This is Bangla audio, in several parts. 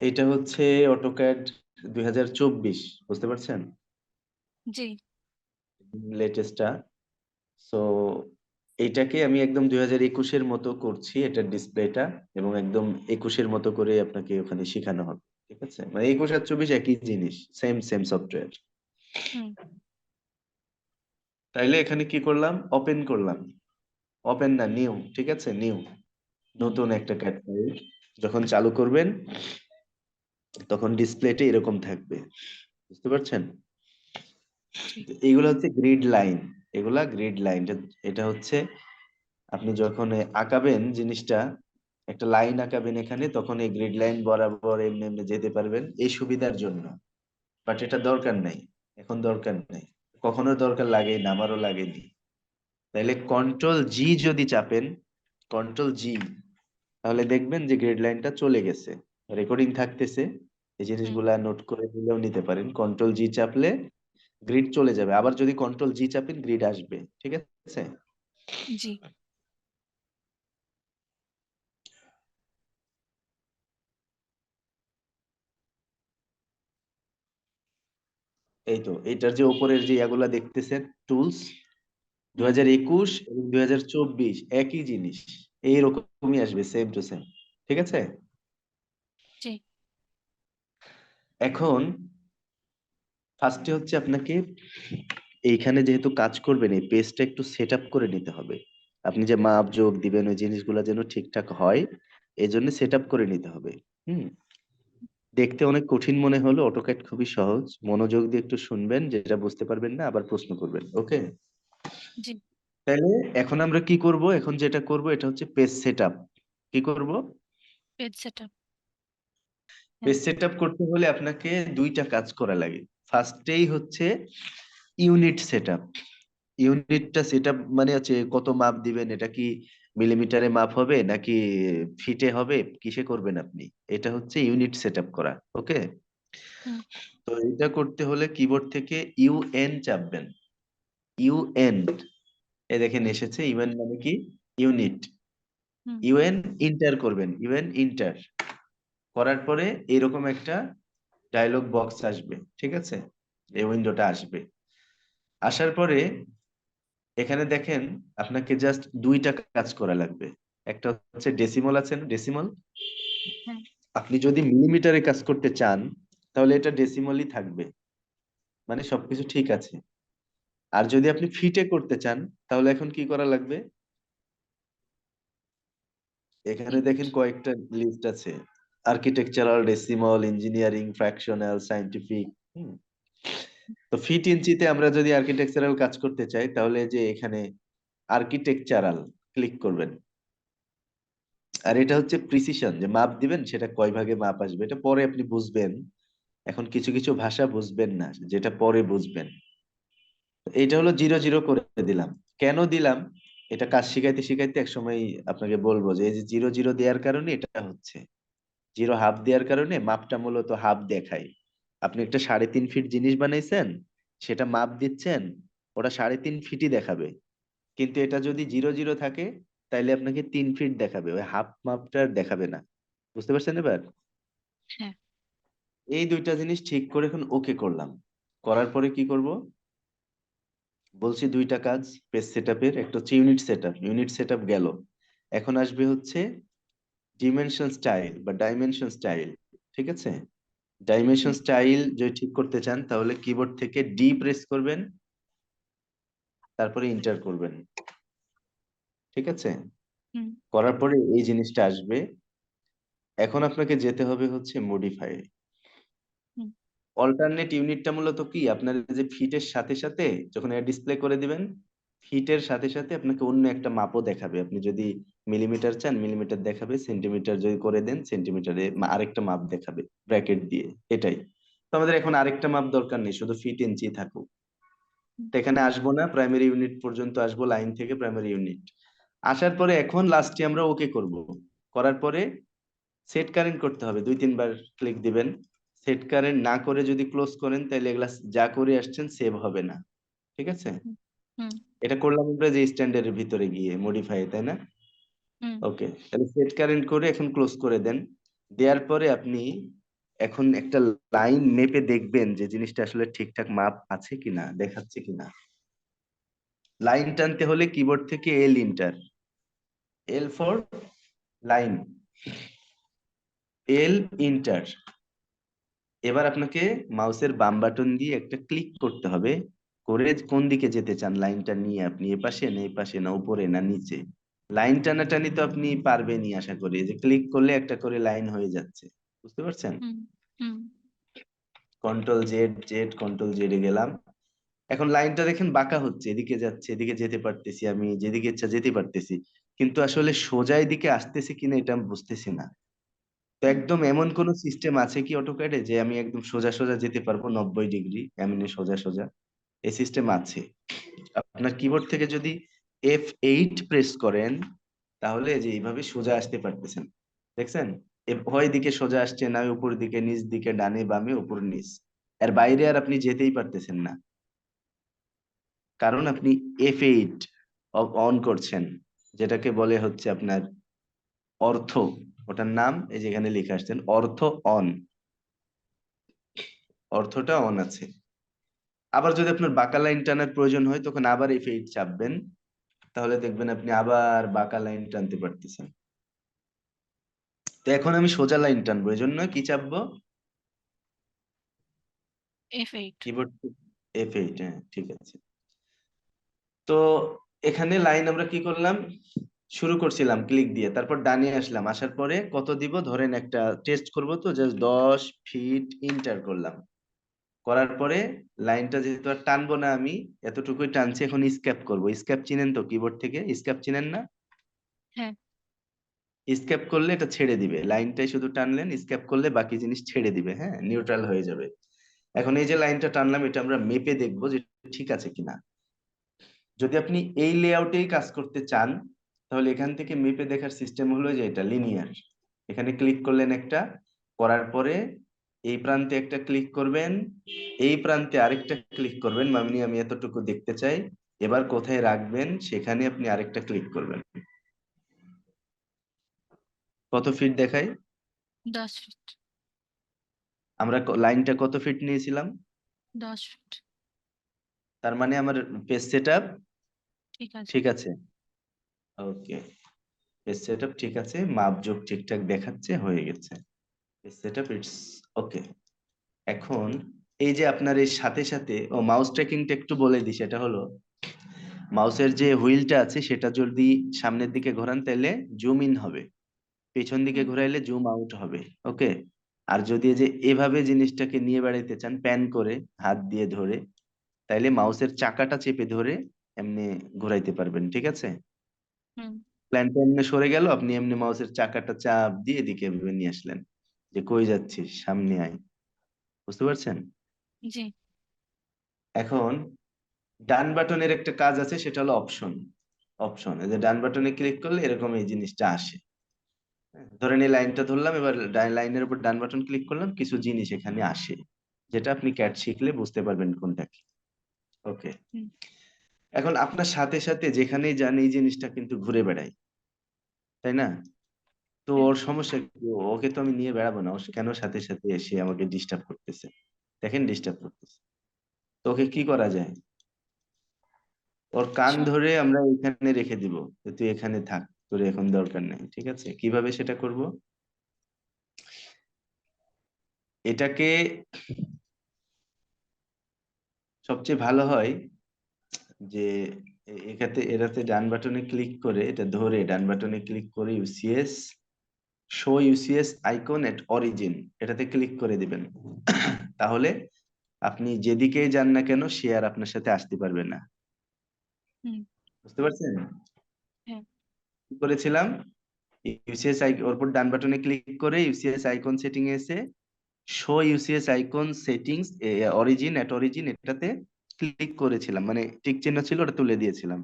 এটা হচ্ছে অটোক্যাড দুই হাজার চব্বিশ বুঝতে পারছেন? জি। লেটেস্টটা সো এইটাকে আমি একদম দুই হাজার একুশের মতো করছি এটার ডিসপ্লেটা এবং একদম একুশের মতো করে আপনাকে ওখানে শেখানো হবে ঠিক আছে? মানে একুশ আর চব্বিশ একই জিনিস সেম সেম সফটওয়্যার হুম। তাইলে এখানে কি করলাম? ওপেন করলাম। ওপেন না নিউ ঠিক আছে? নিউ নতুন একটা ক্যাট ফাইল যখন চালু করবেন তখন ডিসপ্লেতে এরকম থাকবে। বুঝতে পারছেন? এইগুলো হচ্ছে গ্রিড লাইন এগুলা গ্রিড লাইন এটা হচ্ছে আপনি যখন আঁকাবেন জিনিসটা একটা লাইন আঁকাবেন এখানে তখন এই গ্রিড লাইন বরাবর এমনি এমনি যেতে পারবেন এই সুবিধার জন্য। বাট এটা দরকার নাই। এখন দরকার নাই। কখনো দরকার লাগে না আমারও লাগেনি। তাইলে কন্ট্রোল জি যদি চাপেন কন্ট্রোল জি তাহলে দেখবেন যে গ্রিড লাইনটা চলে গেছে। রেকর্ডিং থাকতেছে। এই জিনিসগুলা নোট করে নিলেও নিতে পারেন। কন্ট্রোল জি চাপলে গ্রিড চলে যাবে। আবার যদি কন্ট্রোল জি চাপেন গ্রিড আসবে। ঠিক আছে? জি। এই তো এটার যে উপরের যে ইয়াগুলা দেখতেছেন টুলস দু হাজার একুশ এবং দুই হাজার চব্বিশ একই জিনিস। এইরকমই আসবে সেম টু সেম ঠিক আছে জি এখন ফার্স্টে হচ্ছে আপনাকে এইখানে যেহেতু কাজ করবেন এই পেজটা একটু সেট করে নিতে হবে। আপনি যে মাপ যোগ দিবেন ওই জিনিসগুলো যেন ঠিকঠাক হয় এই জন্য সেট করে নিতে হবে। হুম? দেখতে অনেক কঠিন মনে হলো অটোক্যাড খুবই সহজ। মনোযোগ দিয়ে একটু শুনবেন যেটা বুঝতে পারবেন না আবার প্রশ্ন করবেন ওকে তাহলে এখন আমরা কি করব? এখন যেটা করব এটা হচ্ছে পেজ সেট কি করব? Page setup page set up করতে হলে আপনাকে দুইটা কাজ করা লাগে। ফার্স্টেই হচ্ছে ইউনিট সেট আপ ইউনিটটা সেট আপ মানে হচ্ছে কত মাপ দিবেন এটা কি মিলিমিটারে মাপ হবে নাকি ফিটে হবে কিসে করবেন আপনি? এটা হচ্ছে ইউনিট সেট আপ করা ওকে তো এটা করতে হলে কিবোর্ড থেকে ইউএন চাপবেন। ইউএন এ দেখেন এসেছে ইউএন মানে কি? ইউনিট ইউএন ইন্টার করবেন ইউএন ইন্টার করার পরে এরকম একটা ডায়লগ বক্স আসবে ঠিক আছে? এই উইন্ডোটা আসবে। আসার পরে এখানে দেখেন আপনাকে জাস্ট দুইটা কাজ করা লাগবে। একটা হচ্ছে ডেসিমল আছে না? ডেসিমল হ্যাঁ। আপনি যদি মিলিমিটারে কাজ করতে চান তাহলে এটা ডেসিমলই থাকবে। মানে সবকিছু ঠিক আছে। আর যদি আপনি ফিটে করতে চান তাহলে এখন কি করা লাগবে? এখানে দেখেন কয়েকটা লিস্ট আছে। Architectural decimal engineering fractional scientific তো ফিট ইঞ্চিতে আমরা যদি আর্কিটেকচারাল কাজ করতে চাই, তাহলে যে এখানে আর্কিটেকচারাল ক্লিক করবেন। আর এটা হচ্ছে প্রিসিশন যে মাপ দিবেন, সেটা কয় ভাগে মাপ আসবে, এটা পরে আপনি বুঝবেন। এখন কিছু কিছু ভাষা বুঝবেন না, যেটা পরে বুঝবেন। এটা হলো জিরো জিরো করে দিলাম। কেন দিলাম? এটা কাজ শিখাইতে শিখাইতে একসময় আপনাকে বলব যে এই যে জিরো জিরো দেওয়ার কারণে এটা হচ্ছে। জিরো হাফ দেওয়ার কারণে মাপটা মূলত হাফ দেখায়। আপনি একটা সাড়ে তিন ফিট জিনিস বানাইছেন সেটা মাপ দিচ্ছেন ওটা সাড়ে তিন ফিটই দেখাবে। কিন্তু এটা যদি জিরো জিরো থাকে তাইলে আপনাকে তিন ফিট দেখাবে ওই হাফ মাপটা দেখাবে না। বুঝতে পারছেন এবার? হ্যাঁ। এই দুইটা জিনিস ঠিক করে এখন ওকে করলাম। করার পরে কি করব? বলছি দুইটা কাজ পেজ সেটআপের একটা হচ্ছে ইউনিট সেটআপ ইউনিট সেটআপ গেল। এখন আসবে হচ্ছে ডিমেনশন স্টাইল বা ডাইমেনশন স্টাইল ঠিক আছে? ডাইমেনশন স্টাইল যদি ঠিক করতে চান তাহলে কিবোর্ড থেকে ডি প্রেস করবেন তারপরে ইন্টার করবেন। ঠিক আছে? করার পরে এই জিনিসটা আসবে। এখন আপনাকে যেতে হবে হচ্ছে মডিফাই অল্টারনেট ইউনিটটা মূলত কি? আপনার যে ফিটের সাথে সাথে যখন এটা ডিসপ্লে করে দিবেন ফিটের সাথে সাথে আপনাকে অন্য একটা মাপও দেখাবে। আপনি যদি মিলিমিটার চান মিলিমিটার দেখাবে সেন্টিমিটার যদি করে দেন সেন্টিমিটারে আরেকটা মাপ দেখাবে ব্র্যাকেট দিয়ে এটাই। তো আমাদের এখন আরেকটা মাপ দরকার নেই শুধু ফিট ইঞ্চি থাকুক। এখানে আসব না প্রাইমারি ইউনিট পর্যন্ত আসব লাইন থেকে প্রাইমারি ইউনিট আসার পরে এখন লাস্টে আমরা ওকে করব। করার পরে সেট কারেন্ট করতে হবে দুই তিনবার ক্লিক দিবেন। সেট কারেন্ট না করে যদি ক্লোজ করেন তাহলে এগুলা যা করে আসছেন সেভ হবে না। ঠিক আছে। এটা করলাম আমরা যে স্ট্যান্ডার্ডের ভিতরে গিয়ে মডিফাই তাই না? ওকে তাহলে সেট কারেন্ট করে এখন ক্লোজ করে দেন। দেওয়ার পরে আপনি এখন একটা লাইন মেপে দেখবেন যে জিনিসটা আসলে ঠিকঠাক মাপ আছে কিনা দেখাচ্ছে কিনা। লাইন টানতে হলে কিবোর্ড থেকে L enter L for line L enter এবার আপনাকে মাউসের বাম বাটন দিয়ে একটা ক্লিক করতে হবে। করে কোন দিকে যেতে চান? লাইনটা নিয়ে আপনি এ পাশে না এই পাশে না উপরে না নিচে? লাইন টানাটানি তো আপনি পারবেনই আশা করি। যে ক্লিক করলে একটা করে লাইন হয়ে যাচ্ছে। বুঝতে পারছেন? কন্ট্রোল জেড জেড কন্ট্রোল জেডে গেলাম। এখন লাইনটা দেখেন বাঁকা হচ্ছে এদিকে যাচ্ছে এদিকে যেতে পারতেছি আমি যেদিকে ইচ্ছা যেতে পারতেছি। কিন্তু আসলে সোজা এদিকে আসতেছে কিনা এটা আমি বুঝতেছি না। তো একদম এমন কোন সিস্টেম আছে কি অটোক্যাডে যে আমি একদম সোজা সোজা যেতে পারব নব্বই ডিগ্রি এমনি সোজা সোজা? এই সিস্টেম আছে। আপনার কিবোর্ড থেকে যদি এফ এইট প্রেস করেন, তাহলে যে এইভাবে সোজা আসতে পারতেছেন। দেখছেন? হয় দিকে সোজা আসছে, না উপর দিকে, নিচ দিকে, ডানে বামে, উপর নিচ। এর বাইরে আর আপনি যেতেই পারতেছেন না। কারণ আপনি এফ এইট অন করছেন, যেটাকে বলে হচ্ছে আপনার অর্থ। ওটার নাম এই যেখানে লিখে আসছেন, অর্থ অন অর্থটা অন আছে। আবার যদি আপনার বাঁকা লাইন টানার প্রয়োজন হয় তখন আবার এফ এইট চাপবেন। তাহলে দেখবেন আপনি আবার বাঁকা লাইন টানতে পারতেছেন। তো এখন আমি সোজা লাইন টানবো এই জন্য কি চাপবো? কিবোর্ড এফ এইট হ্যাঁ ঠিক আছে। তো এখানে লাইন আমরা কি করলাম? শুরু করছিলাম ক্লিক দিয়ে। তারপর ডানে আসলাম। আসার পরে কত দিব? ধরেন একটা টেস্ট করব তো জাস্ট দশ ফিট ইন্টার করলাম। করার পরে লাইনটা যেহেতু আর টানবো না আমি এতটুকুই টানছি এখন স্ক্যাপ করব। স্ক্যাপ চিনেন তো কিবোর্ড থেকে? স্ক্যাপ চিনেন না? হ্যাঁ। স্ক্যাপ করলে এটা ছেড়ে দিবে। লাইনটাই শুধু টানলেন স্ক্যাপ করলে বাকি জিনিস ছেড়ে দিবে হ্যাঁ? নিউট্রাল হয়ে যাবে। এখন এই যে লাইনটা টানলাম এটা আমরা মেপে দেখব যে ঠিক আছে কিনা। যদি আপনি এই লেআউটেই কাজ করতে চান তাহলে এখান থেকে মেপে দেখার সিস্টেম হলো যে এটা লিনিয়ার এখানে ক্লিক করলেন একটা করার পরে এই প্রান্তে একটা ক্লিক করবেন এই প্রান্তে আরেকটা ক্লিক করবেন মামনি আমি এতটুকু দেখতে চাই। এবার কোথায় রাখবেন সেখানে আপনি আরেকটা ক্লিক করবেন। কত ফিট দেখাই? দশ ফিট আমরা লাইনটা কত ফিট নিয়েছিলাম? দশ ফিট তার মানে আমার পেজ সেট আপ ঠিক আছে। ওকে পেজ সেট আপ ঠিক আছে মাপযোগ ঠিকঠাক দেখাচ্ছে হয়ে গেছে। Page set up it's okay এখন এই যে আপনার এই সাথে সাথে ও মাউস ট্র্যাকিংটা একটু বলে দিই সেটা হলো মাউসের যে হুইলটা আছে সেটা যদি সামনের দিকে ঘোরান তাহলে জুম ইন হবে। পেছন দিকে ঘোরাইলে জুম আউট হবে। ওকে আর যদি যে এভাবে জিনিসটাকে নিয়ে বেড়াইতে চান প্যান করে হাত দিয়ে ধরে তাইলে মাউসের চাকাটা চেপে ধরে এমনি ঘোরাইতে পারবেন ঠিক আছে? প্ল্যানটা এমনি সরে গেল আপনি এমনি মাউসের চাকাটা চাপ দিয়ে এদিকে এভাবে নিয়ে আসলেন। যে কই যাচ্ছিস সামনে আয়। বুঝতে পারছেন? জি। এখন ডান বাটনের একটা কাজ আছে সেটা হলো অপশন। অপশন এই যে ডান বাটনে ক্লিক করলে এরকম এই জিনিসটা আসে। হ্যাঁ, ধরেন এই লাইনটা ধরলাম এবার লাইনের উপর ডান বাটন ক্লিক করলাম কিছু জিনিস এখানে আসে যেটা আপনি ক্যাট শিখলে বুঝতে পারবেন কোনটা কি। ওকে। এখন আপনার সাথে সাথে যেখানেই যান এই জিনিসটা কিন্তু ঘুরে বেড়ায়। তাই না? তো। ওর সমস্যা কি? ওকে তো আমি নিয়ে বেড়াবো না। ও কেন সাথে সাথে এসে আমাকে ডিস্টার্ব করতেছে? দেখেন ডিস্টার্ব করতেছে। তো ওকে কি করা যায়? ওর কান আচ্ছা। ধরে আমরা এখানে রেখে দিব যে তুই এখানে থাক তোর এখন দরকার নেই। ঠিক আছে? কীভাবে সেটা করব? এটাকে সবচেয়ে ভালো হয় যে এ- এটাতে এটাতে ডান বাটনে ক্লিক করে এটা ধরে ডান বাটনে ক্লিক করে UCS show UCS icon at origin এটাতে ক্লিক করে দিবেন। তাহলে আপনি যেদিকেই যান না কেন সে আর আপনার সাথে আসতে পারবে না। বুঝতে পারছেন? হ্যাঁ। করেছিলাম? ইউসিএস ওর উপর ডান বাটনে ক্লিক করে ইউসিএস আইকন সেটিং এ এসে show UCS icon settings origin at origin এটাতে ক্লিক করেছিলাম। মানে টিক চিহ্ন ছিল ওটা তুলে দিয়েছিলাম।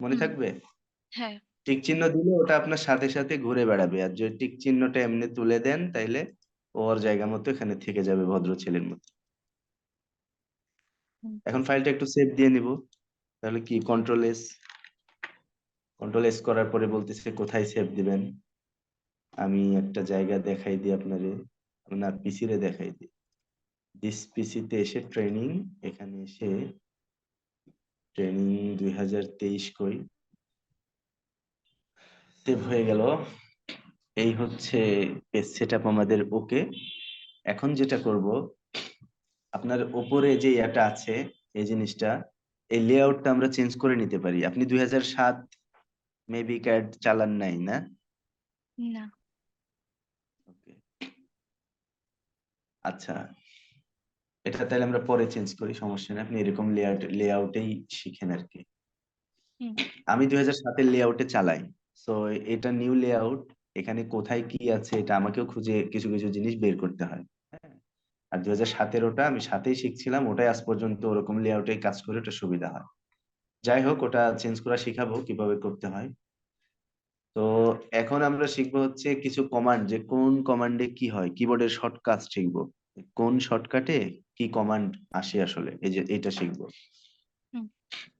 মনে থাকবে? হ্যাঁ। টিক চিহ্ন দিলে ওটা আপনার সাথে সাথে ঘুরে বেড়াবে। আর যদি টিক চিহ্নটা এমনি তুলে দেন তাইলে ওর জায়গা মতো এখানে থেকে যাবে ভদ্র ছেলের মতো। এখন ফাইলটা একটু সেভ দিয়ে নিব। তাহলে কি কন্ট্রোল এস কন্ট্রোল এস করার পরে বলতেছে কোথায় সেভ দিবেন? আমি একটা জায়গা দেখাই দিই আপনারে। আপনার পিসি রে দেখাই দিই। দিস পিসিতে এসে ট্রেনিং এখানে এসে ট্রেনিং দুই হাজার তেইশ কই? সেভ হয়ে গেল। এই হচ্ছে পেজ সেট আমাদের ওকে এখন যেটা করব আপনার ওপরে যে এটা আছে এই জিনিসটা এই লেআউটটা আমরা চেঞ্জ করে নিতে পারি। আপনি দুই হাজার সাত মেবি ক্যাড চালান নাই না? না। ওকে আচ্ছা। এটা তাহলে আমরা পরে চেঞ্জ করি সমস্যা নেই। আপনি এরকম লেআউট লেআউটেই শিখেন আর কি। আমি দুই হাজার সাতের লেআউটে চালাই। সো এটা নিউ লেআউট এখানে কোথায় কি আছে এটা আমাকেও খুঁজে কিছু কিছু জিনিস বের করতে হয় হ্যাঁ? আর দুই হাজার সতেরোটা আমি সাথেই শিখছিলাম ওটাই আজ পর্যন্ত ওরকম লেআউটে কাজ করে ওটা সুবিধা হয়। যাই হোক ওটা চেঞ্জ করা শিখাবো কীভাবে করতে হয়। তো এখন আমরা শিখব হচ্ছে কিছু কমান্ড যে কোন কমান্ডে কি হয় কিবোর্ডের শর্টকাট শিখব। কোন শর্টকাটে কি কমান্ড আসে আসলে এই যে এটা শিখব।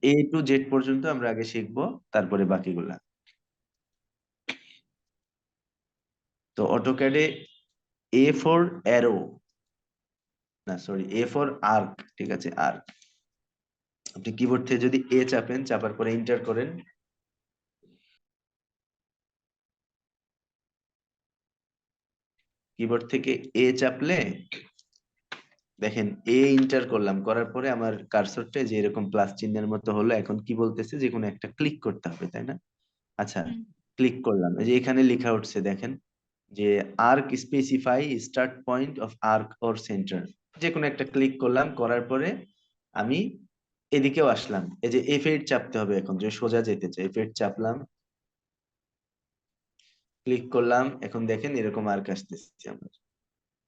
এ টু জেড পর্যন্ত আমরা আগে শিখব তারপরে বাকিগুলা। তো অটোক্যাডে এ ফর অ্যারো না সরি এ ফর আর্ক ঠিক আছে আর্ক আপনি কিবোর্ড থেকে যদি এ চাপেন চাপার পরে এন্টার করেন। কিবোর্ড থেকে এ চাপলে দেখেন এ ইন্টার করলাম করার পরে আমার কার্সরটা যে এরকম প্লাস চিহ্নের মতো হলো এখন কি বলতেছে? যে কোনো একটা ক্লিক করতে হবে তাই না? আচ্ছা ক্লিক করলাম। এই যে এখানে লেখা উঠছে দেখেন। যে arc specify start point of arc or centre যে কোনো একটা ক্লিক করলাম করার পরে আমি এদিকেও আসলাম। এই যে এফ এইট চাপতে হবে এখন যে সোজা যেতে চাই এফ এইট চাপলাম। ক্লিক করলাম এখন দেখেন এরকম আর্ক আসতেছে আমার।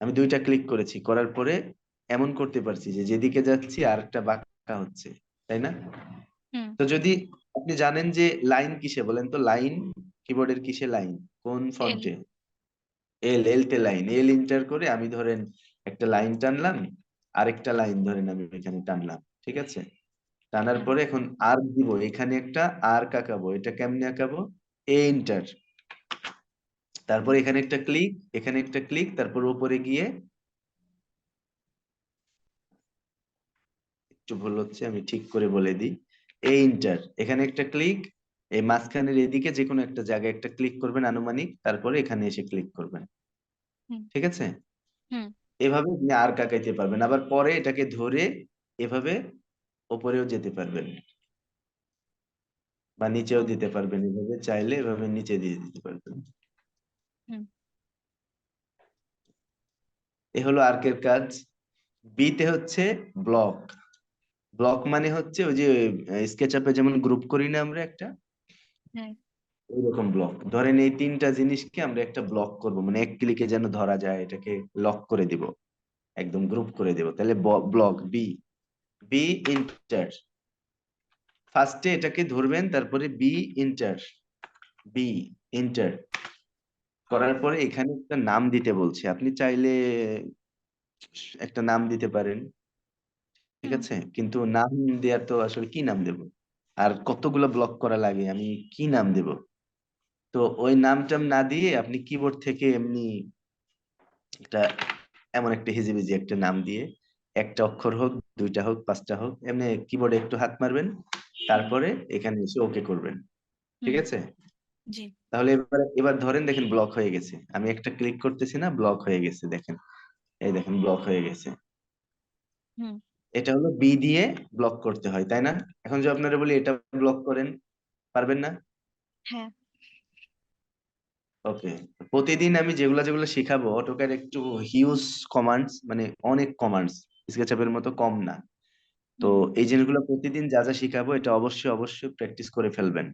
আমি দুইটা ক্লিক করেছি করার পরে এমন করতে পারছি যে যেদিকে যাচ্ছি আরেকটা বাঁকা হচ্ছে তাই না? তো যদি আপনি জানেন যে লাইন কিসে বলেন তো লাইন কিবোর্ডের কিসে লাইন কোন ফন্টে এল এল তে লাইন, এল ইন্টার করে আমি ধরেন একটা লাইন টানলাম, আরেকটা লাইন ধরেন আমি এখানে টানলাম, ঠিক আছে? টানার পরে এখন আর্ক দিব, এখানে একটা আর্ক আঁকাবো এটা কেমনে আঁকাবো? এ ইন্টার তারপর এখানে একটা ক্লিক এখানে একটা ক্লিক তারপর উপরে গিয়ে একটু ভুল হচ্ছে, আমি ঠিক করে বলে দিই, এ ইন্টার এখানে একটা ক্লিক এই মাঝখানের এদিকে যে কোনো একটা জায়গায় একটা ক্লিক করবেন আনুমানিক তারপরে এখানে এসে ক্লিক করবেন। ঠিক আছে? এভাবে আপনি আর কাকাইতে পারবেন। আবার পরে এটাকে ধরে এভাবে ওপরেও যেতে পারবেন। বা নিচেও দিতে পারবেন। এভাবে চাইলে এভাবে নিচে দিয়ে দিতে পারবেন। এ হলো আর্কের কাজ। বিতে হচ্ছে ব্লক ব্লক মানে হচ্ছে ওই যে স্কেচ আপে যেমন গ্রুপ করি না আমরা একটা। হ্যাঁ। ওইরকম ব্লক ধরেন এই তিনটা জিনিসকে আমরা একটা ব্লক করব। মানে এক ক্লিকে যেন ধরা যায় এটাকে লক করে দিব। একদম গ্রুপ করে দেব। তাহলে ব্লক বি বি ইন্টার ফার্স্টে এটাকে ধরবেন তারপরে বি ইন্টার বি ইন্টার করার পরে এখানে একটা নাম দিতে বলছে। আপনি চাইলে একটা নাম দিতে পারেন। ঠিক আছে? কিন্তু নাম দেওয়ার তো আসলে কি নাম দেব? আর কতগুলো ব্লক করা লাগে? আমি কি নাম দেব? তো ওই নামটাম না দিয়ে আপনি কিবোর্ড থেকে এমনি একটা এমন একটা হিজিবিজি একটা নাম দিয়ে একটা অক্ষর হোক দুইটা হোক পাঁচটা হোক এমনি কিবোর্ডে একটু হাত মারবেন তারপরে এখানে এসে ওকে করবেন। ঠিক আছে? তাহলে এবার এবার ধরেন দেখেন ব্লক হয়ে গেছে। আমি একটা ক্লিক করতেছি না ব্লক হয়ে গেছে দেখেন। এই দেখেন ব্লক হয়ে গেছে। হুম। এটা হলো বি দিয়ে ব্লক করতে হয় তাই না? এখন যদি আপনারা বলি এটা ব্লক করেন পারবেন না? হ্যাঁ। ওকে প্রতিদিন আমি যেগুলা যেগুলো শিখাবো অটোক্যাড একটু হিউজ কমান্ডস মানে অনেক কমান্ডস স্কেচআপের মতো কম না। তো এই জিনিসগুলো প্রতিদিন যা যা শিখাবো এটা অবশ্যই অবশ্যই প্র্যাকটিস করে ফেলবেন।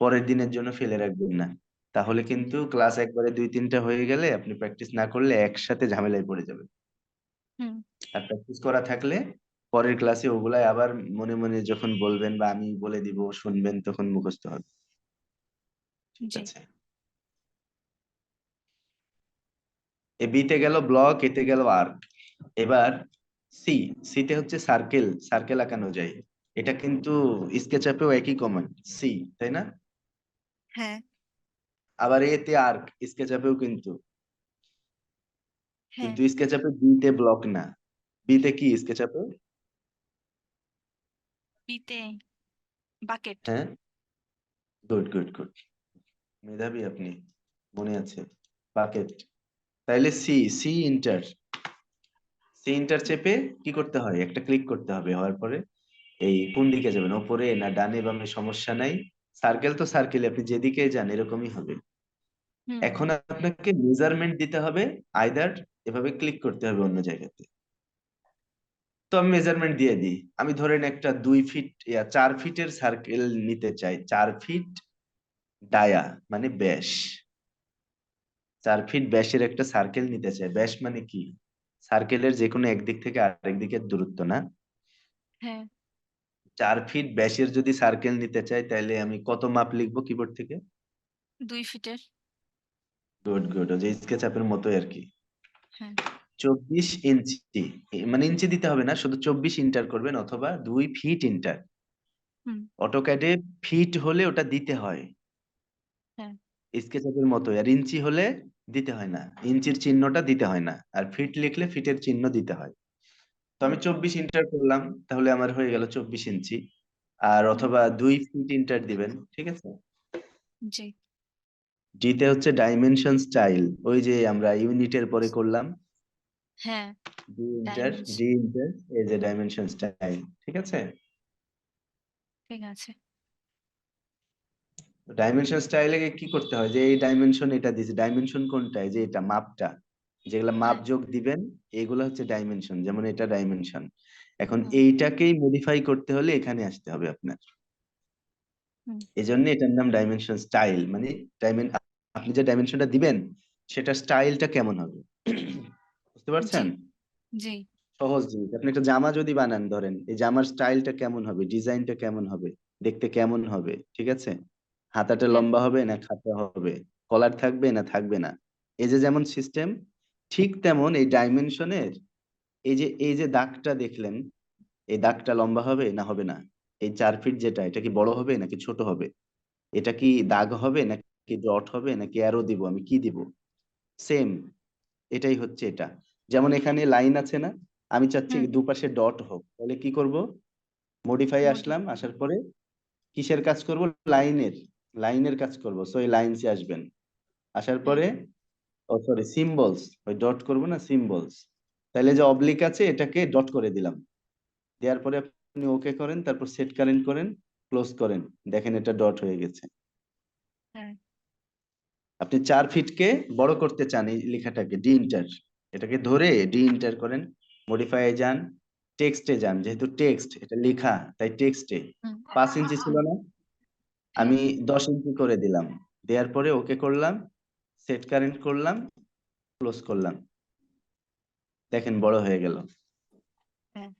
পরের দিনের জন্য ফেলে রাখবেন না। তাহলে কিন্তু ক্লাস একবারে দুই তিনটা হয়ে গেলে আপনি প্র্যাকটিস না করলে একসাথে ঝামেলায় পড়ে যাবেন। হুম। আর প্র্যাকটিস করা থাকলে পরের ক্লাসে ওগুলাই আবার মনে মনে যখন বলবেন বা আমি বলে দিব শুনবেন তখন মুখস্থ হবে। ঠিক আছে এ বিতে গেল ব্লক এতে গেল আর্ক এবার সি সিতে হচ্ছে সার্কেল সার্কেল আঁকানো যায়। এটা কিন্তু স্কেচআপেও একই কমান্ড সি তাই না? হ্যাঁ। আবার এতে আর্ক স্কেচআপেও কিন্তু। হ্যাঁ। কিন্তু স্কেচআপে বি তে ব্লক না। বি তে কি স্কেচআপে বিতে বাকেট হ্যাঁ? গুড গুড গুড মেধাবী আপনি মনে আছে? বাকেট তাইলে C C enter C enter চেপে কি করতে হয়? একটা ক্লিক করতে হবে হওয়ার পরে এই কোন দিকে যাবেন? ওপরে না ডানে বামে সমস্যা নাই? সার্কেল তো সার্কেল আপনি যেদিকে যান এরকমই হবে। এখন আপনাকে মেজারমেন্ট দিতে হবে আইদার এভাবে ক্লিক করতে হবে অন্য জায়গাতে। তো আমি মেজারমেন্ট দিয়ে দিই। আমি ধরেন একটা দুই ফিট চার ফিটের সার্কেল নিতে চাই। চার ফিট ডায়া মানে ব্যাস চার ফিট ব্যাসের একটা সার্কেল নিতে চাই। ব্যাস মানে কি? সার্কেলের যে কোনো একদিক থেকে আরেক দিকের দূরত্ব না? হ্যাঁ। চার ফিট ব্যাসের যদি সার্কেল নিতে চাই তাহলে আমি কত মাপ লিখব কিবোর্ড থেকে? দুই ফিটের গুড গুড ওই যে স্কেচআপের মতোই আর কি। হ্যাঁ। চব্বিশ ইঞ্চি মানে ইঞ্চি দিতে হবে না শুধু চব্বিশ ইন্টার করবেন অথবা দুই ফিট ইন্টার অটোক্যাডে ফিট হলে ওটা দিতে হয়। হ্যাঁ। স্কেচআপের মতো আর ইঞ্চি হলে দিতে হয় না। ইঞ্চির চিহ্নটা দিতে হয় না আর ফিট লিখলে ফিটের চিহ্ন দিতে হয়। তো আমি চব্বিশ ইন্টার করলাম তাহলে আমার হয়ে গেল চব্বিশ ইঞ্চি। আর অথবা দুই ফিট ইন্টার দিবেন ঠিক আছে? জি। ডিতে হচ্ছে ডাইমেনশন স্টাইল ওই যে আমরা ইউনিটের পরে করলাম। হ্যাঁ D enter dimension D enter এই যে ডাইমেনশন স্টাইল ঠিক আছে? ঠিক আছে। ডাইমেনশন স্টাইলে কি করতে হয়? যে এই ডাইমেনশন এটা দিছে ডাইমেনশন কোনটা? যে এটা মাপটা। যেগুলা মাপ হ্যাঁ। যোগ দিবেন এগুলো হচ্ছে ডাইমেনশন যেমন এটা ডাইমেনশন এখন এইটাকেই মডিফাই করতে হলে এখানে আসতে হবে আপনার। এই জন্য এটার নাম ডাইমেনশন স্টাইল মানে ডাইমেন আপনি যে ডাইমেনশনটা দিবেন সেটা স্টাইলটা কেমন হবে? বুঝতে জি পারছেন? জি সহজ জিনিস। আপনি একটা জামা যদি বানান ধরেন এই জামার স্টাইলটা কেমন হবে? ডিজাইনটা কেমন হবে? দেখতে কেমন হবে? ঠিক আছে? হাতাটা হ্যাঁ। লম্বা হবে না খাটো হবে? কলার থাকবে না থাকবে না? এই যে যেমন সিস্টেম ঠিক তেমন এই ডাইমেনশনের এই যে এই যে দাগটা দেখলেন এই দাগটা লম্বা হবে না হবে না? এই চার ফিট যেটা এটা কি বড় হবে নাকি ছোট হবে? এটা কি দাগ হবে নাকি ডট হবে নাকি অ্যারো দিব? আমি কি দিব? সেম এটাই হচ্ছে এটা। যেমন এখানে লাইন আছে না আমি চাচ্ছি দুপাশে ডট হোক তাহলে কি করব? মডিফাই আসলাম আসার পরে কিসের কাজ করব? লাইনের লাইনের কাজ করব। সো এই লাইনসে আসবেন। আসার পরে ও সরি সিম্বলস ওই ডট করব না সিম্বলস তাহলে যে অবলিক আছে এটাকে ডট করে দিলাম। দেওয়ার পরে আপনি ওকে করেন তারপর সেট কারেন্ট করেন ক্লোজ করেন। দেখেন এটা ডট হয়ে গেছে। হ্যাঁ। আপনি চার ফিটকে বড় করতে চান এই লেখাটাকে ডি ইন্টার এটাকে ধরে ডি ইন্টার করেন মডিফাই যান টেক্সটে যান যেহেতু টেক্সট এটা লেখা তাই টেক্সটে পাঁচ ইঞ্চি ছিল না। আমি দশ ইঞ্চি করে দিলাম। দেওয়ার পরে ওকে করলাম সেট কারেন্ট করলাম ক্লোজ করলাম। দেখেন বড় হয়ে গেল। হ্যাঁ।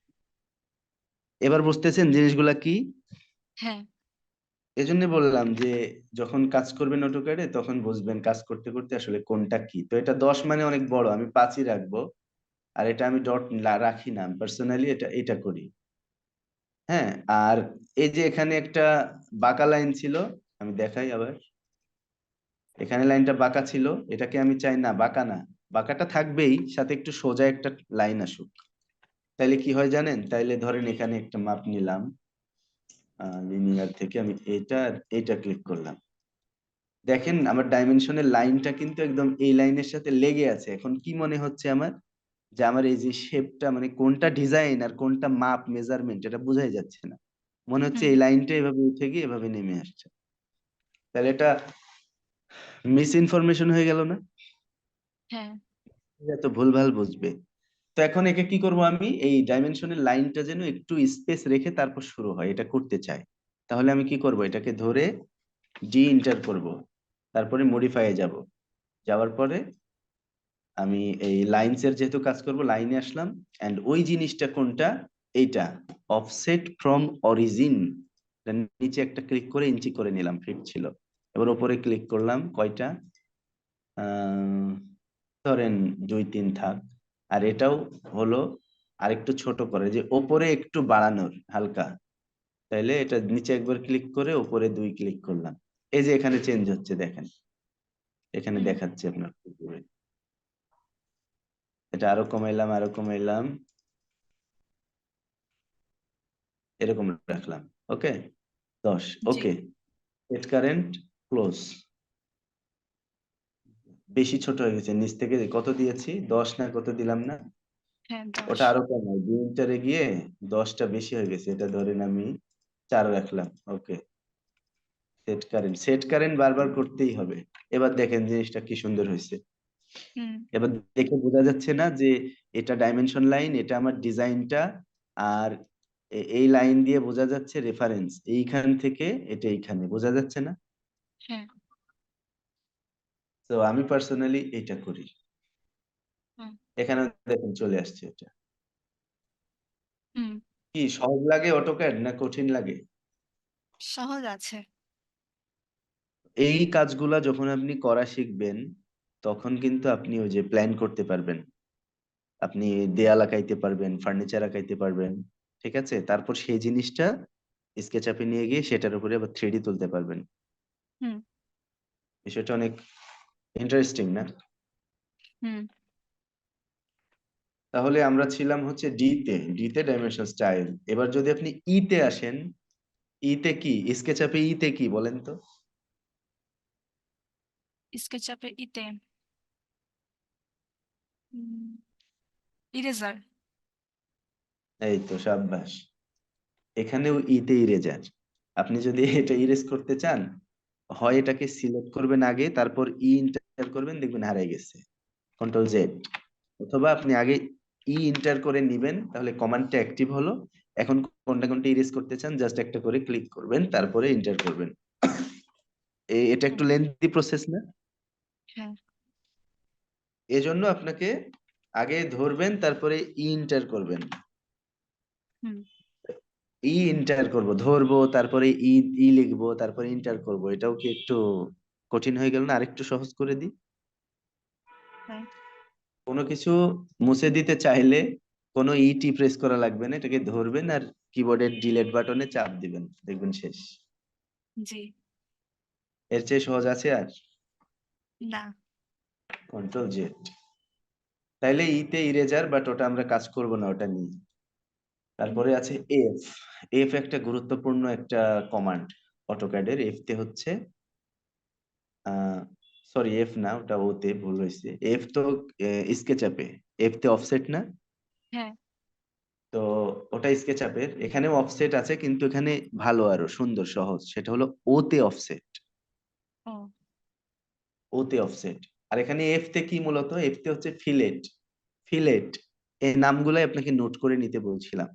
এবার বুঝতেছেন জিনিসগুলা কি? হ্যাঁ। এজন্য বললাম যে, যখন কাজ করবেন অটোক্যাডে তখন বুঝবেন কাজ করতে করতে আসলে কোনটা কি। তো এটা দশ মানে অনেক বড়, আমি পাঁচই রাখব। আর এটা আমি ডট রাখি না পার্সোনালি এটা এটা করি। হ্যাঁ আর এই যে এখানে একটা বাঁকা লাইন ছিল, আমি দেখাই আবার। এখানে লাইনটা বাঁকা ছিল, এটাকে আমি চাই না, বাঁকা না। বাঁকাটা থাকবেই, সাথে একটু সোজা একটা লাইন আসুক। তাইলে কি হয় জানেন? তাইলে ধরেন এখানে একটা মাপ নিলাম। লিনিয়ার থেকে আমি এটা এটা ক্লিক করলাম। দেখেন আমার ডাইমেনশনের লাইনটা কিন্তু একদম এই লাইনের সাথে লেগে আছে। এখন কি মনে হচ্ছে আমার? যে আমার এই যে শেপটা মানে কোনটা ডিজাইন আর কোনটা মাপ মেজারমেন্ট এটা বোঝাই যাচ্ছে না। মনে হচ্ছে এই লাইনটা এভাবে উঠে গিয়ে এভাবে নেমে আসছে। তাহলে এটা মিস ইনফরমেশন হয়ে গেল না? হ্যাঁ। এত ভুলভাল বুঝবে। তো এখন একে কি করব আমি? এই ডাইমেনশনের লাইনটা যেন একটু স্পেস রেখে তারপর শুরু হয়, এটা করতে চাই। তাহলে আমি কি করব? এটাকে ধরে ডি ইন্টার করব। তারপরে মডিফাই যাব। যাওয়ার পরে আমি এই লাইনস এর যেহেতু কাজ করব লাইনে আসলাম। এন্ড ওই জিনিসটা কোনটা? এইটা। অফসেট ফ্রম অরিজিন নিচে একটা ক্লিক করে ইঞ্চি করে নিলাম ফিট ছিল। এবার উপরে ক্লিক করলাম, কয়টা? ধরেন দুই, তিন, থাক। আর এটাও হলো আরেকটু ছোট করে যে ওপরে একটু বাড়ানোর হালকা। তাইলে এটা নিচে একবার ক্লিক করে ওপরে দুই ক্লিক করলাম। এই যে এখানে চেঞ্জ হচ্ছে দেখেন। এখানে দেখাচ্ছে আপনার এটা আরও কমাইলাম আরও কমাইলাম। এরকম রাখলাম ওকে দশ ওকে সেট কারেন্ট ক্লোজ বেশি ছোট হয়ে গেছে নিচ থেকে কত দিয়েছি? দশ না কত দিলাম না? হ্যাঁ ওটা আরও কমাই দুই ইন্টারে গিয়ে দশটা বেশি হয়ে গেছে এটা ধরেন আমি চার রাখলাম okay. Set current set current বারবার করতেই হবে। এবার দেখেন জিনিসটা কি সুন্দর হয়েছে। এবার দেখে বোঝা যাচ্ছে না যে এটা ডাইমেনশন লাইন এটা আমার ডিজাইনটা আর এই লাইন দিয়ে বোঝা যাচ্ছে রেফারেন্স এইখান থেকে এটা এইখানে বোঝা যাচ্ছে না? হ্যাঁ। তো আমি পার্সোনালি এটা করি। এখানে দেখুন চলে আসছে এটা। কি সহজ লাগে অটোক্যাড না কঠিন লাগে? সহজ আছে। এই কাজগুলা যখন আপনি করা শিখবেন তখন কিন্তু আপনি ওই যে প্ল্যান করতে পারবেন। আপনি দেয়াল আঁকাইতে পারবেন ফার্নিচার আঁকাইতে পারবেন ঠিক আছে? তারপর সেই জিনিসটা স্কেচ আপে নিয়ে গিয়ে সেটার উপরে আবার থ্রিডি তুলতে পারবেন। হুম। বিষয়টা অনেক ইন্টারেস্টিং না? হুম। তাহলে আমরা ছিলাম হচ্ছে ডি তে ডি তে ডাইমেনশন স্টাইল এবার যদি আপনি ই তে আসেন ই তে কি? স্কেচ আপে ই তে কি বলেন তো? স্কেচআপে ইতে ইরেজার এই তো সাব্বাস। এখানেও ই তে ইরেজার আপনি যদি এটা ইরেজ করতে চান হয় এটাকে সিলেক্ট করবেন আগে তারপর ই ইন্টার করবেন দেখবেন হারিয়ে গেছে। কন্ট্রোল জেড অথবা আপনি আগে ই ইন্টার করে নিবেন তাহলে কমান্ডটা অ্যাক্টিভ হলো। এখন কোনটা কোনটা ইরেজ করতে চান জাস্ট একটা করে ক্লিক করবেন তারপরে ইন্টার করবেন। এটা একটু লেন্থি প্রসেস না? হ্যাঁ। এজন্য আপনাকে আগে ধরবেন তারপরে ই ইন্টার করবেন। হুম। ই ইন্টার করব ধরবো তারপরে ই ই লিখব তারপরে ইন্টার করব এটাও কি একটু কঠিন হয়ে গেল না? আরেকটু সহজ করে দিই। হ্যাঁ। কোনো কিছু মুছে দিতে চাইলে কোনো ইটি প্রেস করা লাগবে না। এটাকে ধরবেন আর কিবোর্ডের ডিলেট বাটনে চাপ দিবেন। দেখবেন শেষ। জি। এর চেয়ে সহজ আছে আর? না। কন্ট্রোল জেড তাইলে ইতে ইরেজার বাট ওটা আমরা কাজ করব না ওটা নিয়ে। তারপরে আছে এফ এফ একটা গুরুত্বপূর্ণ একটা কমান্ড অটোক্যাডের এফ তে হচ্ছে সরি এফ না ওটা ওতে ভুল হয়েছে এফ তো স্কেচ এফ তে অফসেট না? হ্যাঁ। তো ওটা স্কেচ আপের এখানেও অফসেট আছে কিন্তু এখানে ভালো আরও সুন্দর সহজ। সেটা হলো ওতে অফসেট ও। ওতে অফসেট আর এখানে এফ তে কি মূলত? এফ তে হচ্ছে ফিলেট ফিলেট এই নামগুলাই আপনাকে নোট করে নিতে বলছিলাম।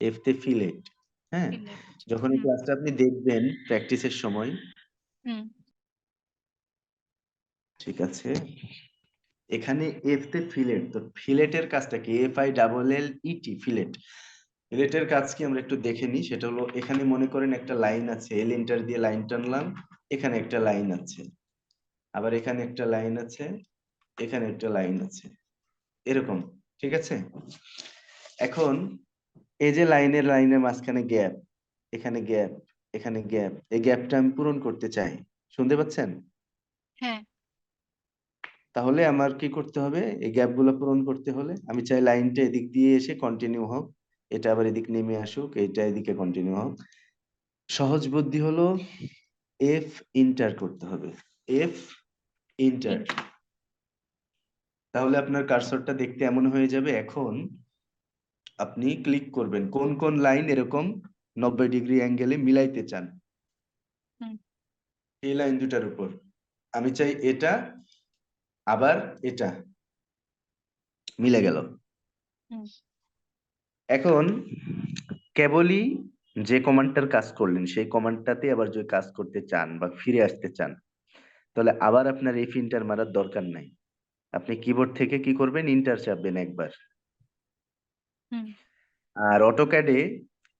এফ তে ফিলেট হ্যাঁ? যখন ক্লাসটা আপনি দেখবেন প্র্যাকটিসের সময় হুম। ঠিক আছে? এখানে এফ তে ফিলেট তো ফিলেটের কাজটা কি? F I double L E T fillet ফিলেটের কাজ কি আমরা একটু দেখে নিই, সেটা হলো এখানে মনে করেন একটা লাইন আছে এল ইন্টার দিয়ে লাইন টানলাম, এখানে একটা লাইন আছে। আবার এখানে একটা লাইন আছে, এখানে একটা লাইন আছে। এরকম, ঠিক আছে? এখন এই যে লাইনের লাইনের মাঝখানে গ্যাপ এখানে গ্যাপ এখানে গ্যাপ এই গ্যাপটা আমি পূরণ করতে চাই। শুনতে পাচ্ছেন? হ্যাঁ। তাহলে আমার কি করতে হবে? এই গ্যাপগুলো পূরণ করতে হলে আমি চাই লাইনটা এদিক দিয়ে এসে কন্টিনিউ হোক। এটা আবার এদিক নেমে আসুক এটা এদিকে কন্টিনিউ হোক। সহজ বুদ্ধি হলো এফ ইন্টার করতে হবে। এফ ইন্টার তাহলে আপনার কার্সরটা দেখতে এমন হয়ে যাবে এখন আপনি ক্লিক করবেন। কোন কোন লাইন এরকম নব্বই ডিগ্রি অ্যাঙ্গেলে মিলাইতে চান? এই লাইন দুটার উপর। আমি চাই এটা আবার এটা মিলে গেল। এখন কেবলই যে কমান্ডটার কাজ করলেন সেই কমান্ডটাতে আবার যদি কাজ করতে চান বা ফিরে আসতে চান তাহলে আবার আপনার এই ইন্টার মারার দরকার নাই। আপনি কিবোর্ড থেকে কি করবেন? ইন্টার চাপবেন একবার। আর অটোক্যাডে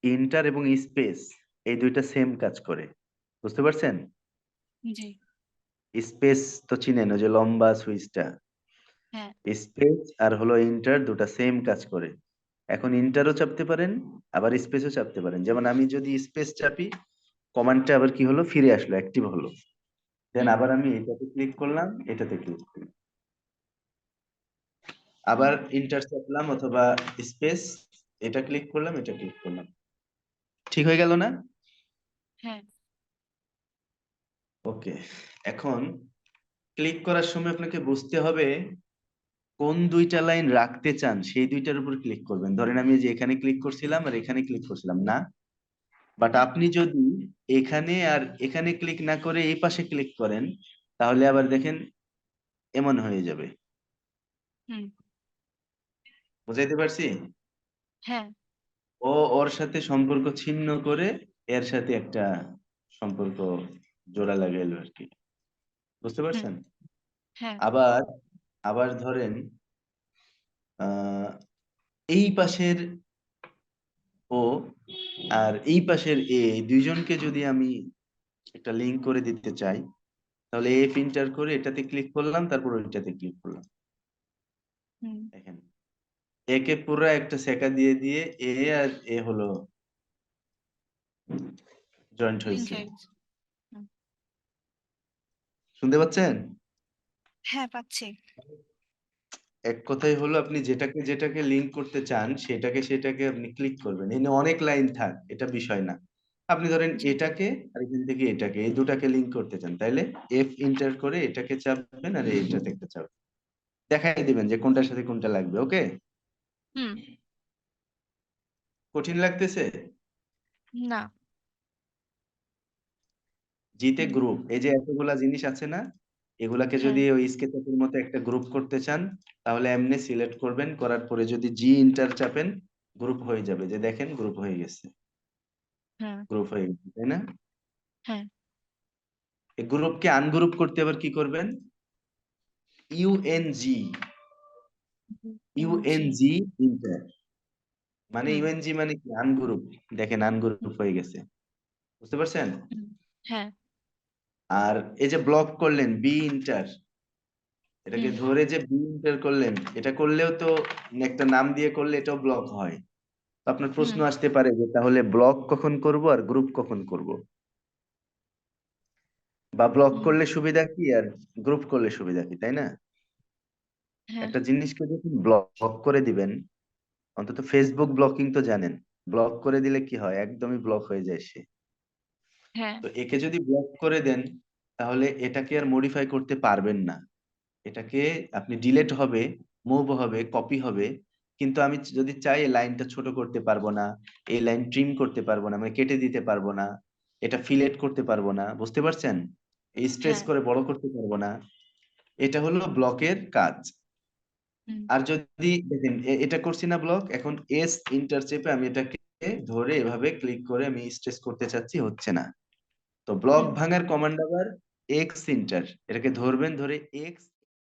ইন্টার এবং স্পেস এই দুইটা সেম কাজ করে। বুঝতে পারছেন? জি। স্পেস তো চিনেন ওই যে লম্বা সুইচটা। হ্যাঁ। স্পেস আর হলো ইন্টার দুটা সেম কাজ করে। এখন ইন্টারও চাপতে পারেন আবার স্পেসও চাপতে পারেন। যেমন আমি যদি স্পেস চাপি কমান্ডটা আবার কি হলো? ফিরে আসলো অ্যাক্টিভ হলো। দেন আবার আমি এটাতে ক্লিক করলাম এটাতে ক্লিক করলাম আবার ইন্টার চাপলাম অথবা স্পেস এটা ক্লিক করলাম এটা ক্লিক করলাম। ঠিক হয়ে গেল না? হ্যাঁ। ওকে। এখন ক্লিক করার সময় আপনাকে বুঝতে হবে কোন দুইটা লাইন রাখতে চান সেই দুইটার উপর ক্লিক করবেন। ধরেন আমি যে এখানে ক্লিক করছিলাম আর এখানে ক্লিক করছিলাম না? বাট আপনি যদি এখানে আর এখানে ক্লিক না করে এই পাশে ক্লিক করেন তাহলে আবার দেখেন এমন হয়ে যাবে। বুঝাইতে পারছি? হ্যাঁ। ও ওর সাথে সম্পর্ক ছিন্ন করে এর সাথে একটা সম্পর্ক জোড়া লাগাইলো আর কি। বুঝতে পারছেন? হ্যাঁ। আবার আবার ধরেন এই পাশের ও আর এই পাশের এ দুইজনকে যদি আমি একটা লিংক করে দিতে চাই তাহলে এ প্রিন্টার করে এটাতে ক্লিক করলাম তারপর ওইটাতে ক্লিক করলাম। দেখেন একে পুরো একটা সেকা দিয়ে দিয়ে এ আর এ হলো জয়েন্ট হয়েছে. শুনতে পাচ্ছেন? হ্যাঁ পাচ্ছি। এক কথাই হলো আপনি যেটাকে যেটাকে লিংক করতে চান সেটাকে সেটাকে আপনি ক্লিক করবেন। এখানে অনেক লাইন থাক এটা বিষয় না। আপনি ধরেন এটাকে আর এখান থেকে এটাকে এই দুটাকে লিংক করতে চান তাইলে এফ ইন্টার করে এটাকে চাপবেন আর এইটাতে একটা চাপবেন দেখাই দিবেন যে কোনটার সাথে কোনটা লাগবে ওকে? কঠিন লাগতেছে? না। জিতে। গ্রুপ এই যে এতগুলা জিনিস আছে না এগুলাকে হ্যাঁ। যদি ওই স্কেচের মতো একটা গ্রুপ করতে চান তাহলে এমনি সিলেক্ট করবেন করার পরে যদি জি ইন্টার চাপেন গ্রুপ হয়ে যাবে। যে দেখেন গ্রুপ হয়ে গেছে। হ্যাঁ। গ্রুপ হয়ে গেছে তাই না? হ্যাঁ। এই গ্রুপকে আনগ্রুপ করতে আবার কি করবেন? ইউএনজি ইউএনজি ইন্টার মানে। ইউএনজি মানে কি? আনগ্রুপ দেখেন আনগ্রুপ হয়ে গেছে। বুঝতে পারছেন? হ্যাঁ। আর এই যে ব্লক করলেন বি ইন্টার এটাকে ধরে যে বি ইন্টার করলেন এটা করলেও তো একটা নাম দিয়ে করলে এটাও ব্লক হয়। তো আপনার প্রশ্ন আসতে পারে যে তাহলে ব্লক কখন করব আর গ্রুপ কখন করব? বা ব্লক করলে সুবিধা কি আর গ্রুপ করলে সুবিধা কি তাই না? হ্যাঁ। একটা জিনিসকে যখন ব্লক করে দিবেন অন্তত ফেসবুক ব্লকিং তো জানেন ব্লক করে দিলে কি হয়? একদমই ব্লক হয়ে যায় সে। হ্যাঁ। তো একে যদি ব্লক করে দেন তাহলে এটাকে আর মডিফাই করতে পারবেন না। এটাকে আপনি ডিলেট হবে মুভ হবে কপি হবে। কিন্তু আমি যদি চাই এই লাইনটা ছোট করতে পারব না এই লাইন ট্রিম করতে পারব না মানে কেটে দিতে পারব না এটা ফিলেট করতে পারব না বুঝতে পারছেন? এই স্ট্রেস হ্যাঁ। করে বড় করতে পারব না। এটা হলো ব্লকের কাজ। হুম। আর যদি দেখেন এ- এটা করছি না ব্লক এখন এস ইন্টার চেপে আমি এটাকে ধরে এভাবে ক্লিক করে আমি স্ট্রেস করতে চাচ্ছি হচ্ছে না। তো ব্লক। ভাঙার কমান্ড আবার এক্স ইন্টার এটাকে ধরবেন ধরে এক্স